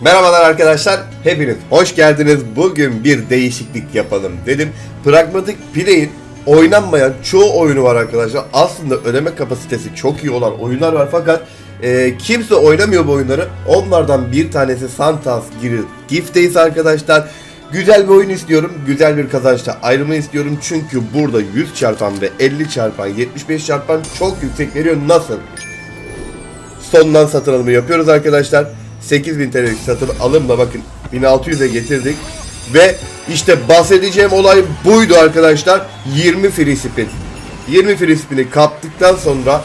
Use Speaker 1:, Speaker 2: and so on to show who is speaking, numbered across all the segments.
Speaker 1: Merhabalar arkadaşlar, hepiniz hoş geldiniz. Bugün bir değişiklik yapalım dedim. Pragmatik Play'in oynanmayan çoğu oyunu var arkadaşlar. Aslında ödeme kapasitesi çok iyi olan oyunlar var fakat e, kimse oynamıyor bu oyunları. Onlardan bir tanesi Santas Giri Gift Days arkadaşlar. Güzel bir oyun istiyorum. Güzel bir kazançta ayrılma istiyorum. Çünkü burada 100 çarpan ve 50 çarpan, 75 çarpan çok yüksek veriyor. Nasıl? sondan satın alımı yapıyoruz arkadaşlar. 8000 TL'lik satın alımla bakın 1600'e getirdik. Ve işte bahsedeceğim olay buydu arkadaşlar. 20 free spin. 20 free spin'i kaptıktan sonra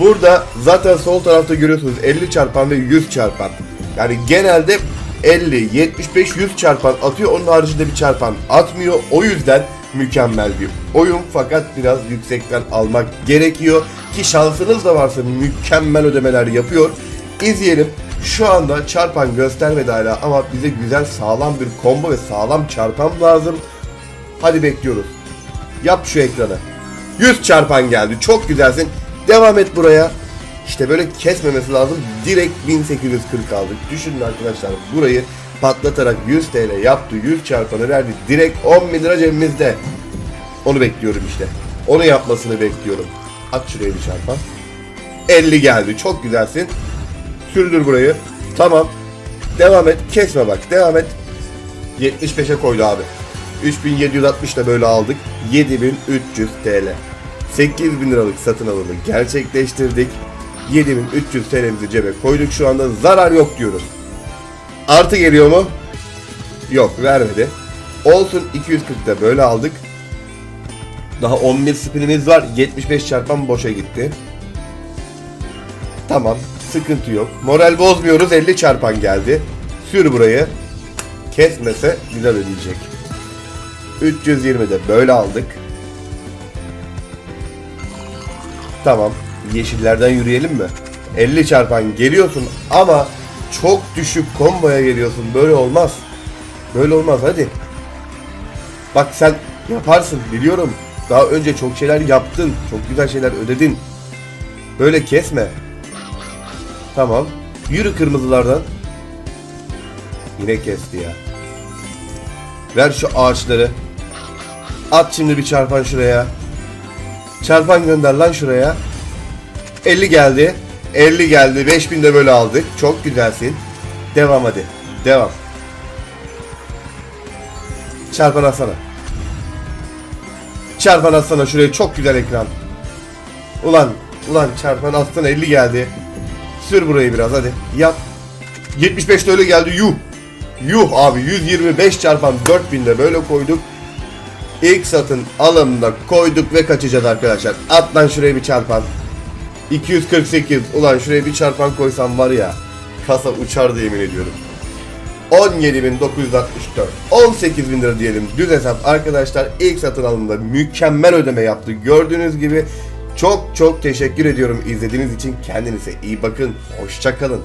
Speaker 1: burada zaten sol tarafta görüyorsunuz 50 çarpan ve 100 çarpan. Yani genelde 50, 75, 100 çarpan atıyor. Onun haricinde bir çarpan atmıyor. O yüzden mükemmel bir oyun fakat biraz yüksekten almak gerekiyor ki şansınız da varsa mükemmel ödemeler yapıyor. İzleyelim. Şu anda çarpan göstermedi hala ama bize güzel sağlam bir combo ve sağlam çarpan lazım. Hadi bekliyoruz. Yap şu ekranı. 100 çarpan geldi. Çok güzelsin. Devam et buraya. İşte böyle kesmemesi lazım. Direkt 1840 aldık. Düşünün arkadaşlar burayı patlatarak 100 TL yaptı. 100 çarpanı verdi. Direkt 10 bin lira cebimizde. Onu bekliyorum işte. Onu yapmasını bekliyorum. At şuraya bir çarpan. 50 geldi. Çok güzelsin. Sürdür burayı. Tamam. Devam et. Kesme bak. Devam et. 75'e koydu abi. 3760 da böyle aldık. 7300 TL. 8000 liralık satın alımı gerçekleştirdik. 7300 TL'mizi cebe koyduk şu anda. Zarar yok diyoruz. Artı geliyor mu? Yok vermedi. Olsun 240'da böyle aldık. Daha 11 spinimiz var. 75 çarpan boşa gitti. Tamam. Sıkıntı yok. Moral bozmuyoruz. 50 çarpan geldi. Sür burayı. Kesmese güzel ödeyecek. 320'de böyle aldık. Tamam. Yeşillerden yürüyelim mi? 50 çarpan geliyorsun ama çok düşük komboya geliyorsun. Böyle olmaz. Böyle olmaz hadi. Bak sen yaparsın biliyorum. Daha önce çok şeyler yaptın. Çok güzel şeyler ödedin. Böyle kesme. Tamam. Yürü kırmızılardan. Yine kesti ya. Ver şu ağaçları. At şimdi bir çarpan şuraya. Çarpan gönder lan şuraya. 50 geldi. 50 geldi. 5000 de böyle aldık. Çok güzelsin. Devam hadi. Devam. Çarpan atsana. Çarpan atsana şuraya. Çok güzel ekran. Ulan. Ulan çarpan atsana 50 geldi. Sür burayı biraz hadi. Yap. 75 de öyle geldi. Yuh. Yuh abi 125 çarpan 4000 de böyle koyduk. İlk satın alımda koyduk ve kaçacağız arkadaşlar. At lan şuraya bir çarpan. 248. Ulan şuraya bir çarpan koysam var ya. Kasa uçardı yemin ediyorum. 17.964 18.000 lira diyelim düz hesap arkadaşlar ilk satın alımda mükemmel ödeme yaptı gördüğünüz gibi çok çok teşekkür ediyorum izlediğiniz için. Kendinize iyi bakın. Hoşçakalın